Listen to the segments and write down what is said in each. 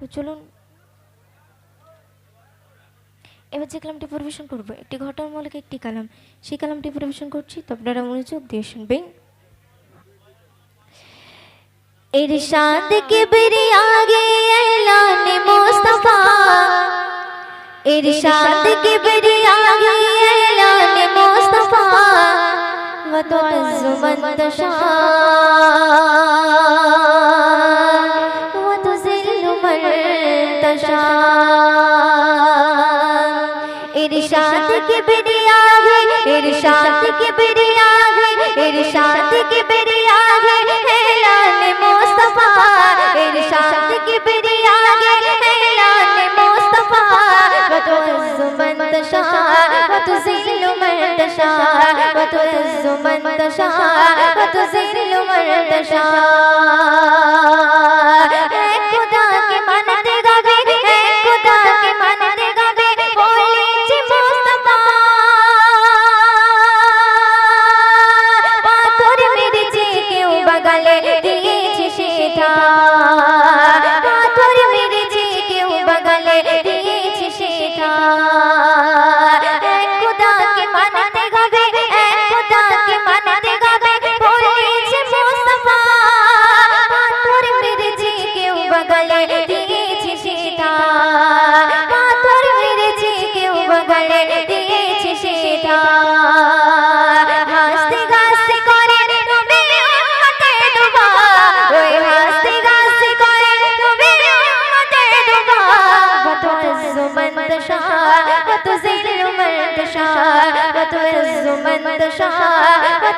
তো চলুন এবার যে কালামটি পরিবেশন করব একটি ঘটনামূলক একটি কালাম সেই কালামটি পরিবেশন করছি তো আপনারা মনোযোগ দিয়ে শুনবেন इरशाद के बेरे आगे ऐलान मुस्तफा इरशाद के बेरे आगे ऐलान मुस्तफा व तो अज़्ज़ुमन तशा के बेरे आगे इरशाद के बेरे आगे इरशाद के बेरे आगे ऐलान मुस्तफा इरशाद के बेरे आगे ऐलान मुस्तफा व तुअज़्ज़ु मन तशा व तुज़िल्लु मन तशा व तुअज़्ज़ु मन तशा व तुज़िल्लु मन तशा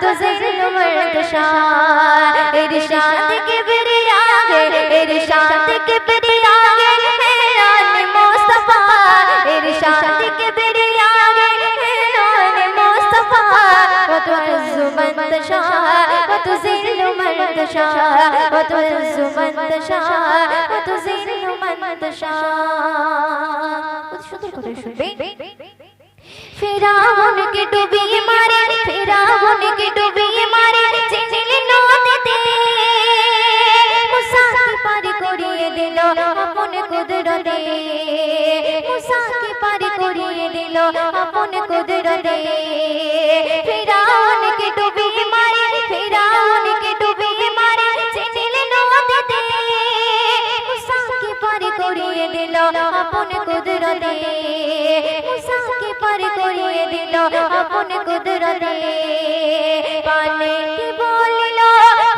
তো জেল মর্দশা এর শান থেকে বেরিয়ে আগে এর শান থেকে বেরিয়ে আগে হেলানি মোস্তফা এর শান থেকে বেরিয়ে আগে হেলানি মোস্তফা কত জুবন্ত শাহ কত জেল মর্দশা কত জুবন্ত শুনবে ফেরাউনকে ডুবিয়ে মারে, ফেরাউনকে ডুবিয়ে মারে চিচিল নদীতে। মুসাকে পার করিয়ে দিল আপন কুদরতে। মুসাকে পার করিয়ে দিল আপন কুদরতে। ফেরাউনকে ডুবিয়ে মারে আপন কুদরতে মুসাকে পার করিয়ে দিল আপন কুদরতে। পানি কি বলিল,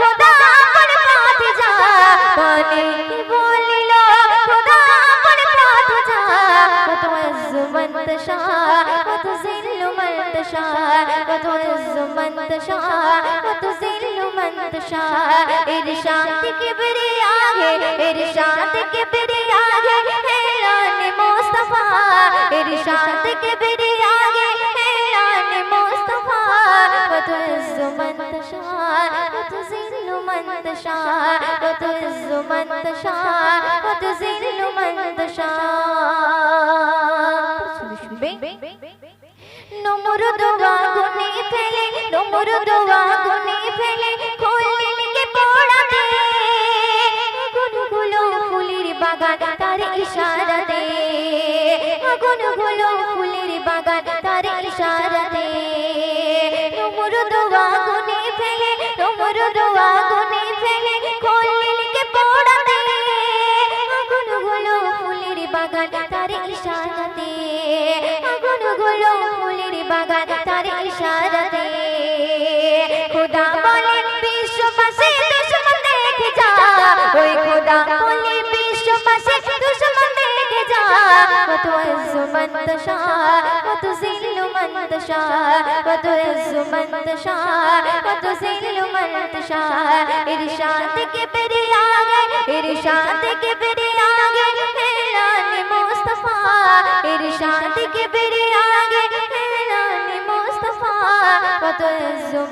খোদা আপন পথ যা পানি কি বলিল, খোদা আপন পথ যা কত মজমন্ত শাহ, কত জিল্লু শাহ, কত মজমন্ত শাহ, কত জিল্লু শাহ। ইরশাদ কিবরিয়া হে ইরশাদ কিবরিয়া تشاء وتذل من تشاء وتعز من تشاء وتذل من تشاء নমরুদ আগুনে ফেলে নমরুদ আগুনে ফেলে খোলকে পোড়াতে আগুনগুলো ফুলের বাগান তার ইশারাতে আগুনগুলো लगाए खुदा बोले, विश्व से दुश्मन देख जा। ओए खुदा बोले, विश्व से दुश्मन देख जा। वो तो सुमंत अजुमन दशा वो तो जिलु मन दशा वो तो अजुमन दशा वो तो इरशाद के इरशाद के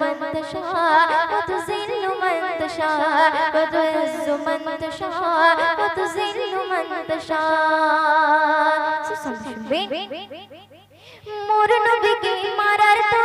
من تشاء وتذل من تشاء وتعز من تشاء وتذل من تشاء শুনবে মোর নবীকে মারার তরে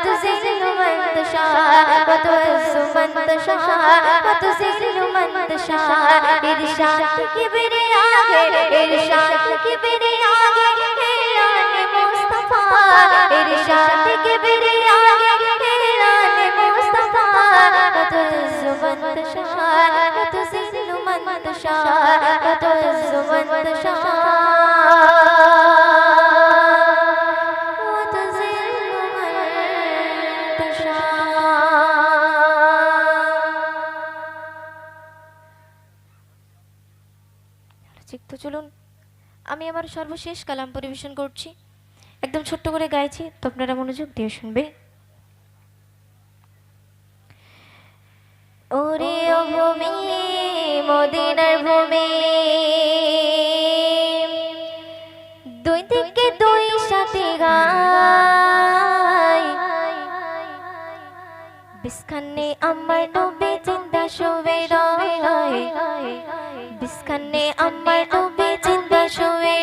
وتزيل من تشاء وتعز من تشاء وتذل من تشاء ارشاد كبرياء ارشاد كبرياء اعلان مصطفى ارشاد আমি আমার সর্বশেষ কালাম পরিবেশন করছি। একদম ছোট্ট করে গাইছি, তো আপনারা মনোযোগ দিয়ে শুনবে। ওরে ভূমি, মদিনার ভূমি, দুই থেকে দুই সাথে গাই। বিসখানে আমার নবী জিন্দা শোবে রয়। বিসখানে আমার নবী জিন্দা শুয়ে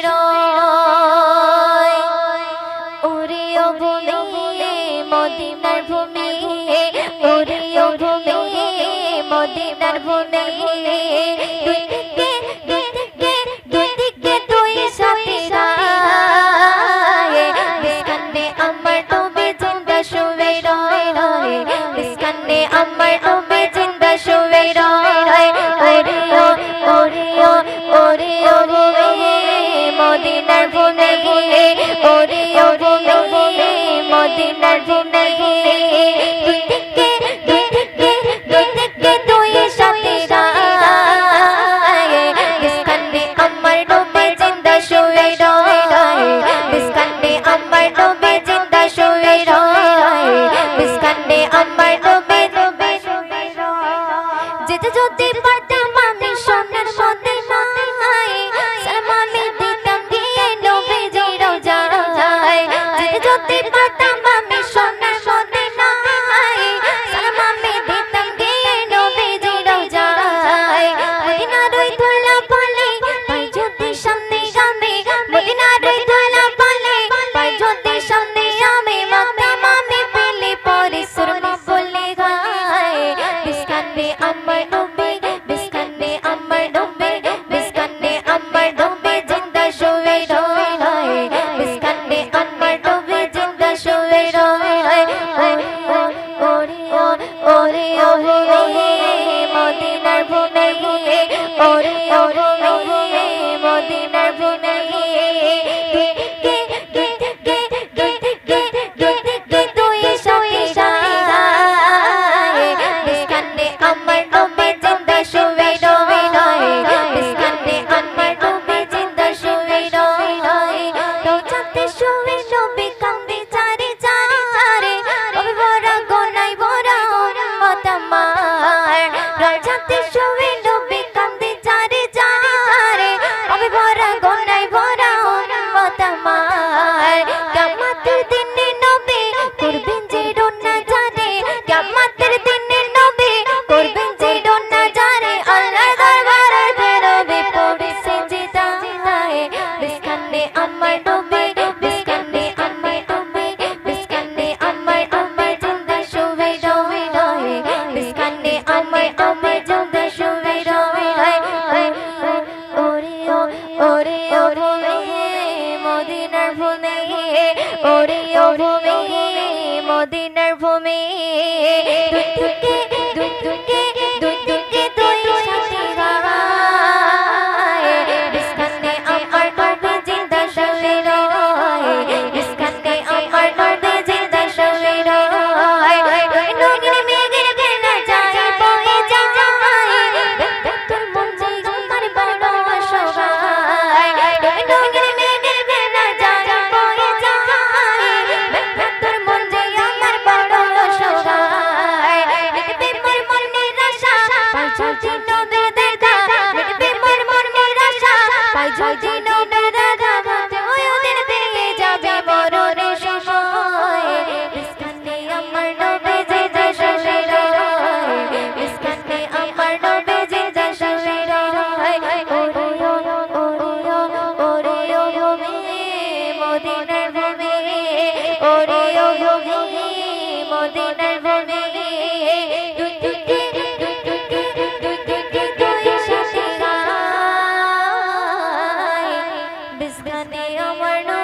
ওরে কেমতের দিনে নবী করবেন যে রন্না জানে। কেমতের দিনে নবী করবেন যে রন্না জানে। আল্লাহ দরবারে বেরোবে, পড়ে সেজিদা হায় বিসকান্নে আমার নবী বিসকান্নে আমার নবী বিসকান্নে আমার আমার জিন্দা শুভে রহে রহে বিসকান্নে আমার সাথে গায় বিস্কানে আমার